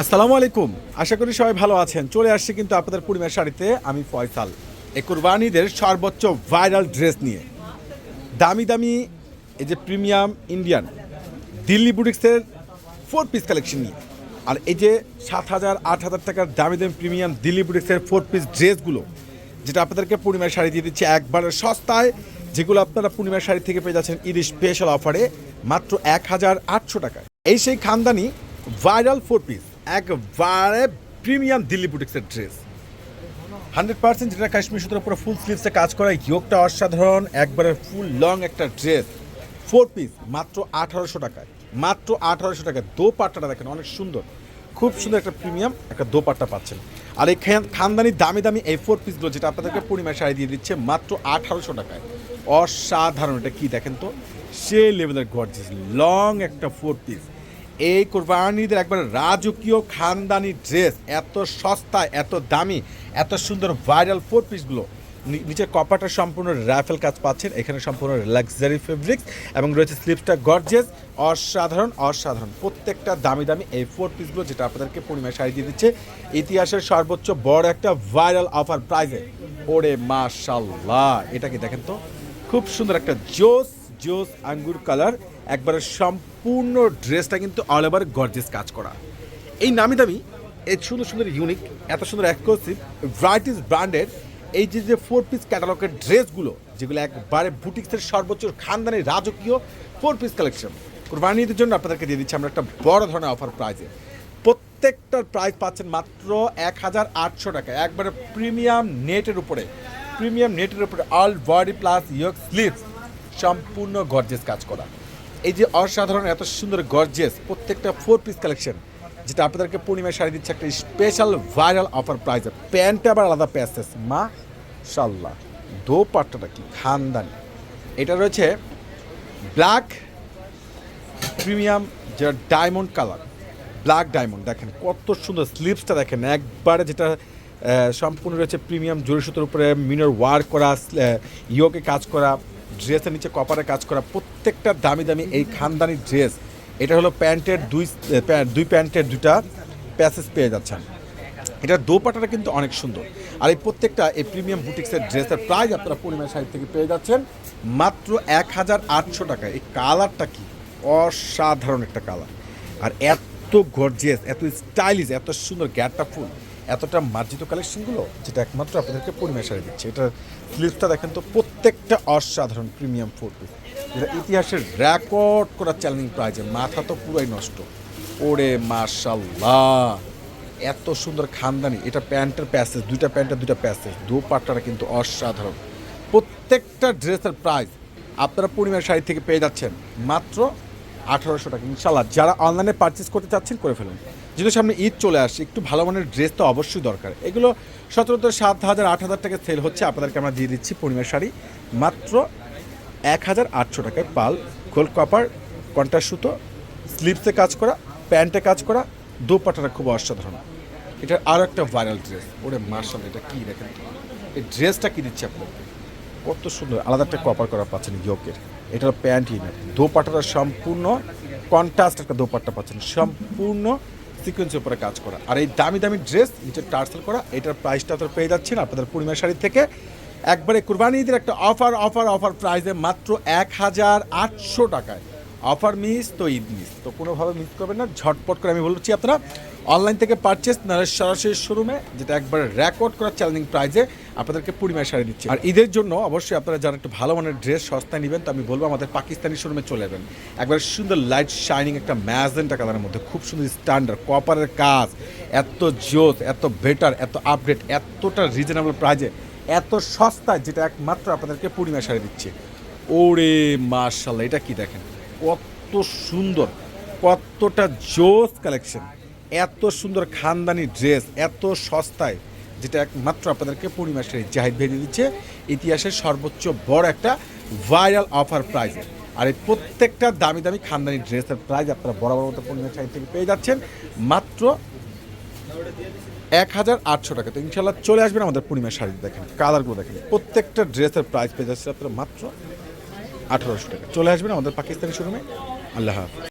আসসালামু আলাইকুম। আশা করি সবাই ভালো আছেন। চলে আসছে কিন্তু আপনাদের পূর্ণিমার শাড়িতে, আমি ফয়সাল। এ কুরবানিদের সর্বোচ্চ ভাইরাল ড্রেস নিয়ে। দামি দামি, এই যে প্রিমিয়াম ইন্ডিয়ান, দিল্লি বুটিক্সের ফোর পিস কালেকশন নিয়ে। আর এই যে সাত হাজার, আট হাজার টাকার দামি দামি প্রিমিয়াম দিল্লি বুটিক্সের ফোর পিস ড্রেসগুলো, যেটা আপনাদেরকে পূর্ণিমার শাড়ি দিয়ে দিচ্ছে একবারে সস্তায়, যেগুলো আপনারা পূর্ণিমার শাড়ি থেকে পেয়ে যাচ্ছেন ঈদ স্পেশাল অফারে মাত্র এক হাজার আটশো টাকায়। এই সেই খানদানি ভাইরাল ফোর পিস একবারে প্রিমিয়াম দিল্লি বুটিক্সের ড্রেস। হান্ড্রেড পার্সেন্ট যেটা কাশ্মীর সুতোর উপরে ফুল স্লিভসে কাজ করা ইয়োগটা অসাধারণ, একবারে ফুল লং একটা ড্রেস। ফোর পিস মাত্র আঠারোশো টাকায়। মাত্র আঠারোশো টাকায়। দো পাট্টাটা দেখেন, অনেক সুন্দর। খুব সুন্দর একটা প্রিমিয়াম, একটা দো পাট্টা পাচ্ছেন। আর এই খানদানি দামি দামি এই ফোর পিসগুলো যেটা আপনাদেরকে পূর্ণিমায় শাড়ি দিয়ে দিচ্ছে, মাত্র আঠারোশো টাকায়। অসাধারণ, এটা কি দেখেন তো? সে লেভেলের গর্জিস লং একটা ফোর পিস এই কোরবানিদের একবার রাজকীয় খানদানি ড্রেস এত সস্তায় এত দামি, এত সুন্দর ভাইরাল ফোর পিসগুলো নিচে কপারটা সম্পূর্ণ রাফেল কাজ পাচ্ছেন। এখানে সম্পূর্ণ লাক্সারি ফেব্রিক্স এবং রয়েছে স্লিপসটা গর্জেস অসাধারণ অসাধারণ। প্রত্যেকটা দামি দামি এই ফোর পিসগুলো যেটা আপনাদেরকে পূর্ণিমায় শাড়ি দিয়ে দিচ্ছে, ইতিহাসের সর্বোচ্চ বড় একটা ভাইরাল অফার প্রাইজে ওরে মাশাল্লাহ এটা কি দেখেন তো? খুব সুন্দর একটা জোস জোস, আঙ্গুর কালার, একবারে সম্পূর্ণ ড্রেসটা কিন্তু অল ওভার গর্জেস কাজ করা। এই নামি দামি এই সুন্দর সুন্দর ইউনিক এত সুন্দর এক্সক্লুসিভ ভ্রাইটিস ব্র্যান্ডের এই যে যে ফোর পিস ক্যাটালগের ড্রেসগুলো, যেগুলো একবারে বুটিক্সের সর্বোচ্চ খানদানি রাজকীয় ফোর পিস কালেকশন কোরবানিদের জন্য আপনাদেরকে দিয়ে দিচ্ছি আমরা একটা বড় ধরনের অফার প্রাইজে প্রত্যেকটার প্রাইস পাচ্ছেন মাত্র এক হাজার আটশো টাকা, একবারে প্রিমিয়াম নেটের উপরে প্রিমিয়াম নেটের উপরে all body plus yoke sleeves সম্পূর্ণ গর্জেস কাজ করা। এই যে অসাধারণ, এত সুন্দর গর্জেস প্রত্যেকটা ফোর পিস কালেকশন যেটা আপনাদেরকে পূর্ণিমায় শাড়ি দিচ্ছে একটা স্পেশাল ভাইরাল অফার প্রাইজে প্যান্টে আবার আলাদা প্যাসেস মা শাল্লাহ দো পাট্টাটা কি খানদানি। এটা রয়েছে ব্ল্যাক প্রিমিয়াম যেটা ডায়মন্ড কালার ব্ল্যাক ডায়মন্ড দেখেন কত সুন্দর স্লিপসটা দেখেন, একবারে যেটা সম্পূর্ণ রয়েছে প্রিমিয়াম জরি সুতোর উপরে মিনার ওয়ার করা ইয়োকে কাজ করা। ড্রেসের নিচে কপারে কাজ করা প্রত্যেকটা দামি দামি এই খানদানি ড্রেস, এটা হলো প্যান্টের দুই দুই প্যান্টের দুটা প্যাসেজ পেয়ে যাচ্ছেন। এটার দোপাটাটা কিন্তু অনেক সুন্দর। আর এই প্রত্যেকটা এই প্রিমিয়াম বুটিক্সের ড্রেসের প্রাইস আপনারা পূর্ণিমা শাড়ি থেকে পেয়ে যাচ্ছেন। মাত্র এক হাজার আটশো টাকা। এই কালারটা কি? অসাধারণ একটা কালার। আর এত গর্জিয়াস, এত স্টাইলিশ, এত সুন্দর গ্যাটটা ফুল। এতটা মার্জিত কালেকশনগুলো যেটা একমাত্র আপনাদেরকে পূর্ণিমা শাড়ি দিচ্ছে। এটা স্লিভসটা দেখেন তো প্রত্যেকটা অসাধারণ প্রিমিয়াম ফোর পিস যেটা ইতিহাসের রেকর্ড করা চ্যালেঞ্জিং প্রাইজে মাথা তো পুরাই নষ্ট। ওরে মাশাল্লাহ এত সুন্দর খানদানি। এটা প্যান্টের প্যাসেজ দুইটা প্যান্টের দুইটা প্যাসেজ দু পাটটা কিন্তু অসাধারণ। প্রত্যেকটা ড্রেসের প্রাইস আপনারা পূর্ণিমার শাড়ি থেকে পেয়ে যাচ্ছেন। মাত্র আঠারোশো টাকা। ইনশাল্লাহ যারা অনলাইনে পারচেস করতে চাচ্ছেন করে ফেলুন। যেহেতু সামনে ঈদ চলে আসছে, একটু ভালো মানের ড্রেস তো অবশ্যই দরকার। এগুলো সতেরোতে সাত হাজার, আট হাজার টাকা সেল হচ্ছে, আপনাদেরকে আমরা দিয়ে দিচ্ছি পূর্ণিমার শাড়ি। মাত্র এক হাজার আটশো টাকায় পাল গোল কপার কন্টার সুতো স্লিপসে কাজ করা প্যান্টে কাজ করা, দোপাটাটা খুব অসাধারণ। এটার আরও একটা ভাইরাল ড্রেস ওরে মার্শাল এটা কী দেখেন? এই ড্রেসটা কী দিচ্ছে আপনাকে কত সুন্দর, আলাদা একটা কপার করা পাচ্ছেন ইয়োকের। এটার প্যান্ট না দোপাটাটা সম্পূর্ণ কন্ট্রাস্ট একটা দোপাট্টা পাচ্ছেন। সম্পূর্ণ সিকোয়েন্সের উপরে কাজ করা। আর এই দামি দামি ড্রেস নিচে টার্সেল করা, এটার প্রাইসটা তো পেয়ে যাচ্ছেন আপনাদের পূর্ণিমা শাড়ি থেকে। একবারে কুরবানি ঈদের একটা অফার অফার অফার প্রাইসে মাত্র এক হাজার আটশো টাকায়। অফার মিস, তো ঈদ মিস। তো কোনোভাবে মিস করবেন না, ঝটপট করে আমি বলছি আপনারা, অনলাইন থেকে পারচেস নাহলে সরাসরি শোরুমে যেটা একবারে রেকর্ড করা চ্যালেঞ্জিং প্রাইজে আপনাদেরকে পূর্ণিমায় শাড়ি দিচ্ছি। আর ঈদের জন্য অবশ্যই আপনারা যারা একটু ভালো মানের ড্রেস সস্তায় নেবেন, তো আমি বলব আমাদের পাকিস্তানি শোরুমে চলে যাবেন। একবার সুন্দর লাইট শাইনিং একটা ম্যাজেন্টা কালারের মধ্যে, খুব সুন্দর স্ট্যান্ডার্ড কপারের কাজ, এত জোস, এত বেটার এত আপডেট এতটা রিজনেবল প্রাইজে এত সস্তায় যেটা একমাত্র আপনাদেরকে পূর্ণিমা শাড়ি দিচ্ছে। ওরে মার্শাল্লাহ এটা কি দেখেন? কত সুন্দর, কতটা জোস কালেকশন এত সুন্দর খানদানি ড্রেস এত সস্তায়, যেটা একমাত্র আপনাদেরকে পূর্ণিমা শাড়ি জাহিদ ভেজে দিচ্ছে। ইতিহাসের সর্বোচ্চ বড় একটা ভাইরাল অফার প্রাইজে আর এই প্রত্যেকটা দামি দামি খানদানি ড্রেসের প্রাইজ আপনারা বরাবর মতো পূর্ণিমা শাড়ি থেকে পেয়ে যাচ্ছেন। মাত্র এক হাজার আটশো টাকা। তো ইনশাল্লাহ চলে আসবেন আমাদের পূর্ণিমা শাড়ি দেখেন কালারগুলো দেখেন। প্রত্যেকটা ড্রেসের প্রাইস পেয়ে যাচ্ছে আপনারা মাত্র আঠারোশো টাকা। চলে আসবেন আমাদের পাকিস্তানি শোরুমে। আল্লাহ হাফিজ।